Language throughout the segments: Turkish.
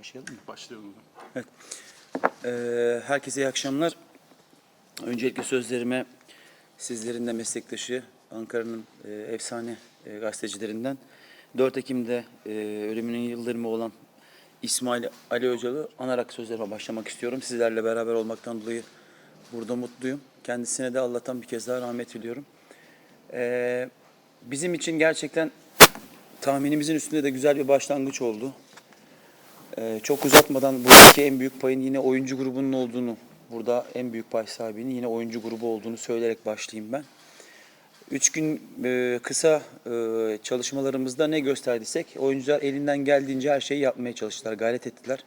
Başlayalım mı? Başlayalım. Ee, herkese iyi akşamlar. Öncelikle sözlerime sizlerin de meslektaşı Ankara'nın e, efsane e, gazetecilerinden 4 Ekim'de e, ölümünün yıldırımı olan İsmail Ali Hocalı anarak sözlerime başlamak istiyorum. Sizlerle beraber olmaktan dolayı burada mutluyum. Kendisine de Allah'tan bir kez daha rahmet diliyorum. Ee, bizim için gerçekten tahminimizin üstünde de güzel bir başlangıç oldu. Ee, çok uzatmadan buradaki en büyük payın yine oyuncu grubunun olduğunu, burada en büyük pay sahibinin yine oyuncu grubu olduğunu söyleyerek başlayayım ben. Üç gün e, kısa e, çalışmalarımızda ne gösterdiysek oyuncular elinden geldiğince her şeyi yapmaya çalıştılar, gayret ettiler.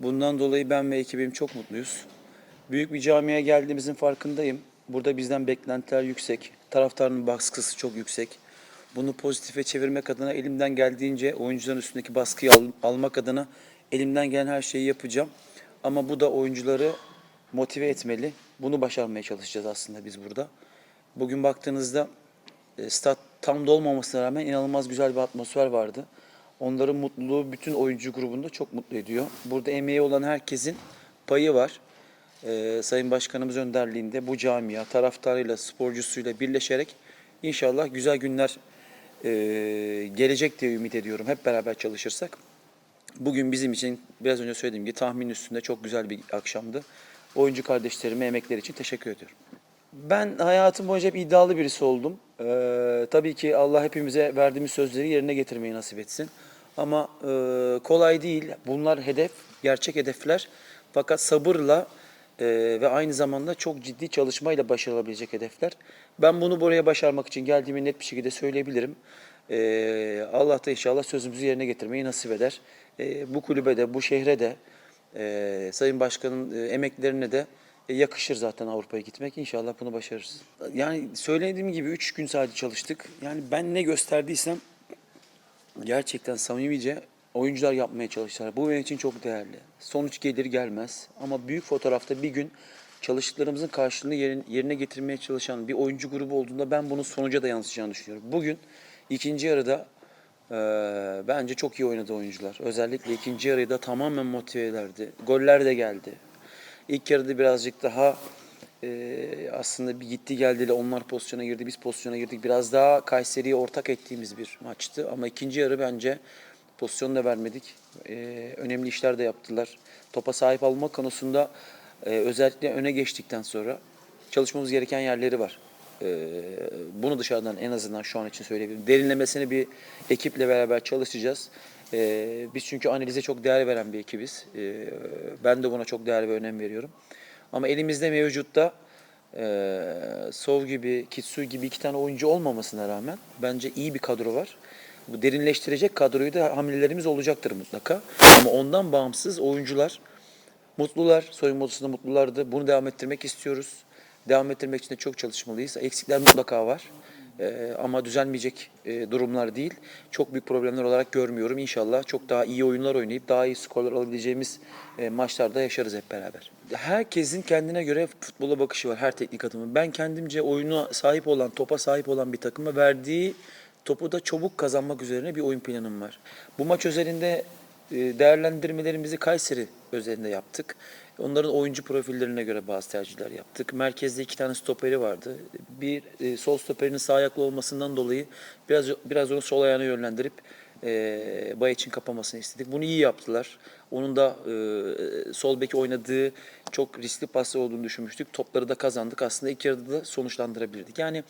Bundan dolayı ben ve ekibim çok mutluyuz. Büyük bir camiye geldiğimizin farkındayım. Burada bizden beklentiler yüksek, taraftarın baskısı çok yüksek. Bunu pozitife çevirmek adına elimden geldiğince oyuncuların üstündeki baskıyı al- almak adına elimden gelen her şeyi yapacağım. Ama bu da oyuncuları motive etmeli. Bunu başarmaya çalışacağız aslında biz burada. Bugün baktığınızda e, stat tam dolmamasına rağmen inanılmaz güzel bir atmosfer vardı. Onların mutluluğu bütün oyuncu grubunda çok mutlu ediyor. Burada emeği olan herkesin payı var. Ee, Sayın Başkanımız önderliğinde bu camia taraftarıyla, sporcusuyla birleşerek inşallah güzel günler e, gelecek diye ümit ediyorum. Hep beraber çalışırsak. Bugün bizim için biraz önce söylediğim gibi tahmin üstünde çok güzel bir akşamdı. Oyuncu kardeşlerime emekleri için teşekkür ediyorum. Ben hayatım boyunca hep iddialı birisi oldum. Ee, tabii ki Allah hepimize verdiğimiz sözleri yerine getirmeyi nasip etsin. Ama e, kolay değil. Bunlar hedef, gerçek hedefler. Fakat sabırla e, ve aynı zamanda çok ciddi çalışmayla başarılabilecek hedefler. Ben bunu buraya başarmak için geldiğimi net bir şekilde söyleyebilirim. Ee, Allah da inşallah sözümüzü yerine getirmeyi nasip eder. Ee, bu kulübe de, bu şehre de, e, Sayın Başkan'ın e, emeklerine de e, yakışır zaten Avrupa'ya gitmek. İnşallah bunu başarırız. Yani söylediğim gibi üç gün sadece çalıştık. Yani ben ne gösterdiysem gerçekten samimice oyuncular yapmaya çalıştılar. Bu benim için çok değerli. Sonuç gelir gelmez ama büyük fotoğrafta bir gün çalıştıklarımızın karşılığını yerin- yerine getirmeye çalışan bir oyuncu grubu olduğunda ben bunun sonuca da yansıyacağını düşünüyorum. Bugün ikinci yarıda eee, bence çok iyi oynadı oyuncular. Özellikle ikinci yarıyı da tamamen motivelerdi. Goller de geldi. İlk yarıda birazcık daha eee, aslında bir gitti geldiyle onlar pozisyona girdi, biz pozisyona girdik. Biraz daha Kayseri'ye ortak ettiğimiz bir maçtı. Ama ikinci yarı bence pozisyon da vermedik. Eee, önemli işler de yaptılar. Topa sahip olma konusunda eee, özellikle öne geçtikten sonra çalışmamız gereken yerleri var. Eee, bunu dışarıdan en azından şu an için söyleyebilirim. Derinlemesine bir ekiple beraber çalışacağız. Eee, biz çünkü analize çok değer veren bir ekibiz. Eee, ben de buna çok değer ve önem veriyorum. Ama elimizde mevcutta eee Sov gibi, Kitsu gibi iki tane oyuncu olmamasına rağmen bence iyi bir kadro var. Bu derinleştirecek kadroyu da hamlelerimiz olacaktır mutlaka. Ama ondan bağımsız oyuncular mutlular, soyunma odasında mutlulardı. Bunu devam ettirmek istiyoruz. Devam ettirmek için de çok çalışmalıyız. Eksikler mutlaka var. Ee, ama düzelmeyecek e, durumlar değil. Çok büyük problemler olarak görmüyorum. İnşallah çok daha iyi oyunlar oynayıp daha iyi skorlar alabileceğimiz e, maçlarda yaşarız hep beraber. Herkesin kendine göre futbola bakışı var her teknik adamın. Ben kendimce oyuna sahip olan, topa sahip olan bir takıma verdiği topu da çabuk kazanmak üzerine bir oyun planım var. Bu maç özelinde e, değerlendirmelerimizi Kayseri özelinde yaptık. Onların oyuncu profillerine göre bazı tercihler yaptık. Merkezde iki tane stoperi vardı. Bir e, sol stoperinin sağ ayaklı olmasından dolayı biraz biraz onu sol ayağına yönlendirip e, Bayac'ın kapamasını istedik. Bunu iyi yaptılar. Onun da e, sol beki oynadığı çok riskli paslar olduğunu düşünmüştük. Topları da kazandık. Aslında ilk yarıda da sonuçlandırabilirdik. Yani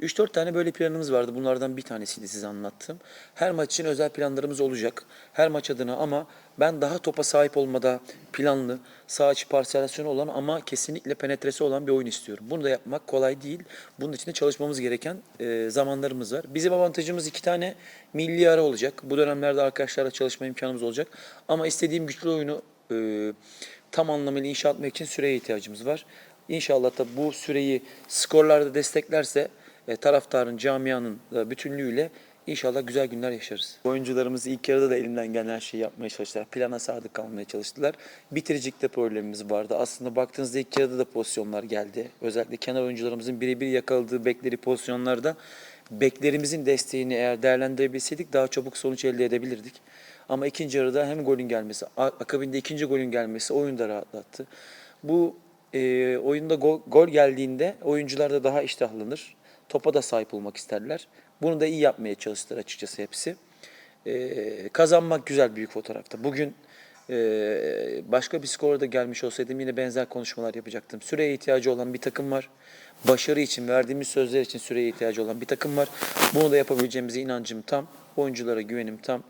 3-4 tane böyle planımız vardı. Bunlardan bir tanesiydi size anlattım. Her maç için özel planlarımız olacak. Her maç adına ama ben daha topa sahip olmada planlı, sağ içi parselasyonu olan ama kesinlikle penetresi olan bir oyun istiyorum. Bunu da yapmak kolay değil. Bunun için de çalışmamız gereken e, zamanlarımız var. Bizim avantajımız iki tane milli ara olacak. Bu dönemlerde arkadaşlarla çalışma imkanımız olacak. Ama istediğim güçlü oyunu e, tam anlamıyla inşa etmek için süreye ihtiyacımız var. İnşallah da bu süreyi skorlarda desteklerse e, taraftarın, camianın da bütünlüğüyle inşallah güzel günler yaşarız. Oyuncularımız ilk yarıda da elinden gelen her şeyi yapmaya çalıştılar. Plana sadık kalmaya çalıştılar. Bitiricilikte problemimiz vardı. Aslında baktığınızda ilk yarıda da pozisyonlar geldi. Özellikle kenar oyuncularımızın birebir yakaladığı bekleri pozisyonlarda beklerimizin desteğini eğer değerlendirebilseydik daha çabuk sonuç elde edebilirdik. Ama ikinci yarıda hem golün gelmesi, akabinde ikinci golün gelmesi oyunu da rahatlattı. Bu e, oyunda gol, gol geldiğinde oyuncular da daha iştahlanır. Topa da sahip olmak isterler. Bunu da iyi yapmaya çalıştılar açıkçası hepsi. E, kazanmak güzel büyük fotoğrafta. Bugün e, başka bir skora da gelmiş olsaydım yine benzer konuşmalar yapacaktım. Süreye ihtiyacı olan bir takım var. Başarı için, verdiğimiz sözler için süreye ihtiyacı olan bir takım var. Bunu da yapabileceğimize inancım tam. Oyunculara güvenim tam.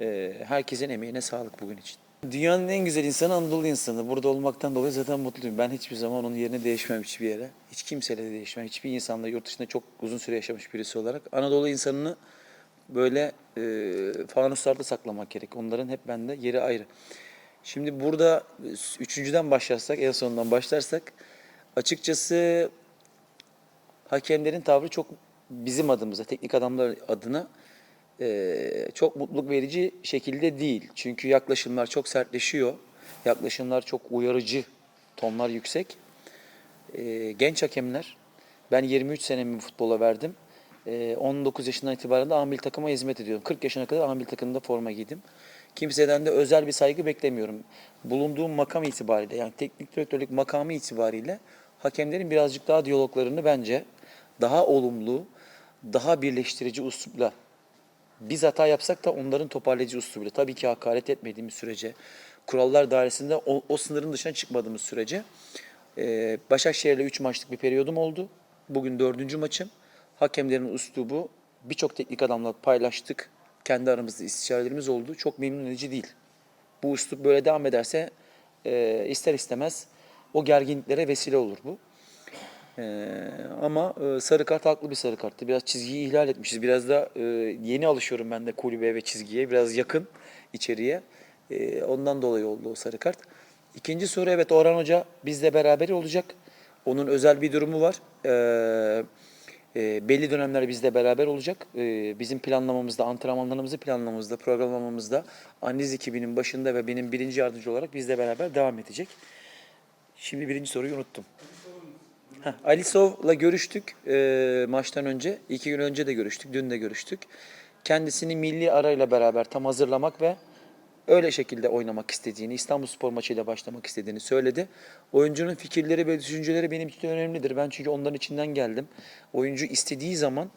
E, herkesin emeğine sağlık bugün için. Dünyanın en güzel insanı Anadolu insanı. Burada olmaktan dolayı zaten mutluyum. Ben hiçbir zaman onun yerine değişmem hiçbir yere. Hiç kimseyle de değişmem. Hiçbir insanla yurt dışında çok uzun süre yaşamış birisi olarak. Anadolu insanını böyle e, fanuslarda saklamak gerek. Onların hep bende yeri ayrı. Şimdi burada e, üçüncüden başlarsak, en sonundan başlarsak açıkçası hakemlerin tavrı çok bizim adımıza, teknik adamlar adına çok mutluluk verici şekilde değil. Çünkü yaklaşımlar çok sertleşiyor. Yaklaşımlar çok uyarıcı, tonlar yüksek. Genç hakemler, ben 23 senemi futbola verdim. E, 19 yaşından itibaren de amil takıma hizmet ediyorum. 40 yaşına kadar amil takımında forma giydim. Kimseden de özel bir saygı beklemiyorum. Bulunduğum makam itibariyle yani teknik direktörlük makamı itibariyle hakemlerin birazcık daha diyaloglarını bence daha olumlu, daha birleştirici üslupla biz hata yapsak da onların toparlayıcı uslubuyla. Tabii ki hakaret etmediğimiz sürece, kurallar dairesinde o, o sınırın dışına çıkmadığımız sürece. Ee, Başakşehir'le 3 maçlık bir periyodum oldu. Bugün dördüncü maçım. Hakemlerin üslubu birçok teknik adamla paylaştık. Kendi aramızda istişarelerimiz oldu. Çok memnun edici değil. Bu üslup böyle devam ederse e, ister istemez o gerginliklere vesile olur bu. Ee, ama e, sarı kart haklı bir sarı karttı. Biraz çizgiyi ihlal etmişiz. Biraz da e, yeni alışıyorum ben de kulübe ve çizgiye. Biraz yakın içeriye. E, ondan dolayı oldu o sarı kart. İkinci soru evet Orhan Hoca bizle beraber olacak. Onun özel bir durumu var. Ee, e, belli dönemler bizle beraber olacak. Ee, bizim planlamamızda, antrenmanlarımızı planlamamızda, programlamamızda analiz ekibinin başında ve benim birinci yardımcı olarak bizle beraber devam edecek. Şimdi birinci soruyu unuttum. Heh, Alisov'la görüştük e, maçtan önce. İki gün önce de görüştük, dün de görüştük. Kendisini milli arayla beraber tam hazırlamak ve öyle şekilde oynamak istediğini, İstanbulspor maçıyla başlamak istediğini söyledi. Oyuncunun fikirleri ve düşünceleri benim için önemlidir. Ben çünkü onların içinden geldim. Oyuncu istediği zaman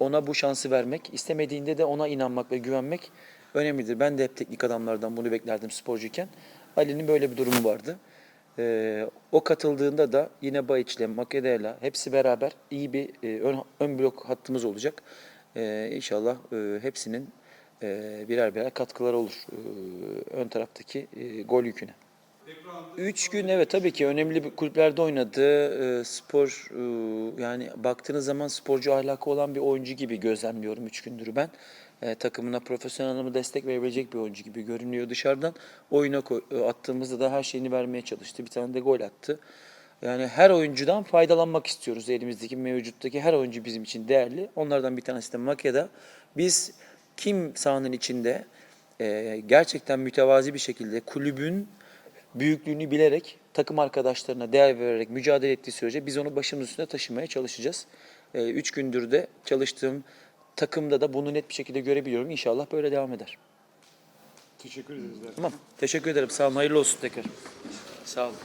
ona bu şansı vermek, istemediğinde de ona inanmak ve güvenmek önemlidir. Ben de hep teknik adamlardan bunu beklerdim sporcuyken. Ali'nin böyle bir durumu vardı. Ee, o katıldığında da yine Bayiç'le, Makeda'yla hepsi beraber iyi bir e, ön, ön blok hattımız olacak. Ee, inşallah e, hepsinin e, birer birer katkıları olur e, ön taraftaki e, gol yüküne. Üç gün evet tabii ki önemli bir kulüplerde oynadı. Ee, spor e, yani baktığınız zaman sporcu ahlakı olan bir oyuncu gibi gözlemliyorum üç gündür ben. Ee, takımına profesyonel anlamda destek verebilecek bir oyuncu gibi görünüyor dışarıdan. Oyuna koy- e, attığımızda da her şeyini vermeye çalıştı. Bir tane de gol attı. Yani her oyuncudan faydalanmak istiyoruz. Elimizdeki mevcuttaki her oyuncu bizim için değerli. Onlardan bir tanesi de Makeda. Biz kim sahanın içinde e, gerçekten mütevazi bir şekilde kulübün büyüklüğünü bilerek, takım arkadaşlarına değer vererek mücadele ettiği sürece biz onu başımız üstünde taşımaya çalışacağız. Ee, üç gündür de çalıştığım takımda da bunu net bir şekilde görebiliyorum. İnşallah böyle devam eder. Teşekkür ederiz. Tamam. Teşekkür ederim. Sağ olun. Hayırlı olsun tekrar. Sağ olun.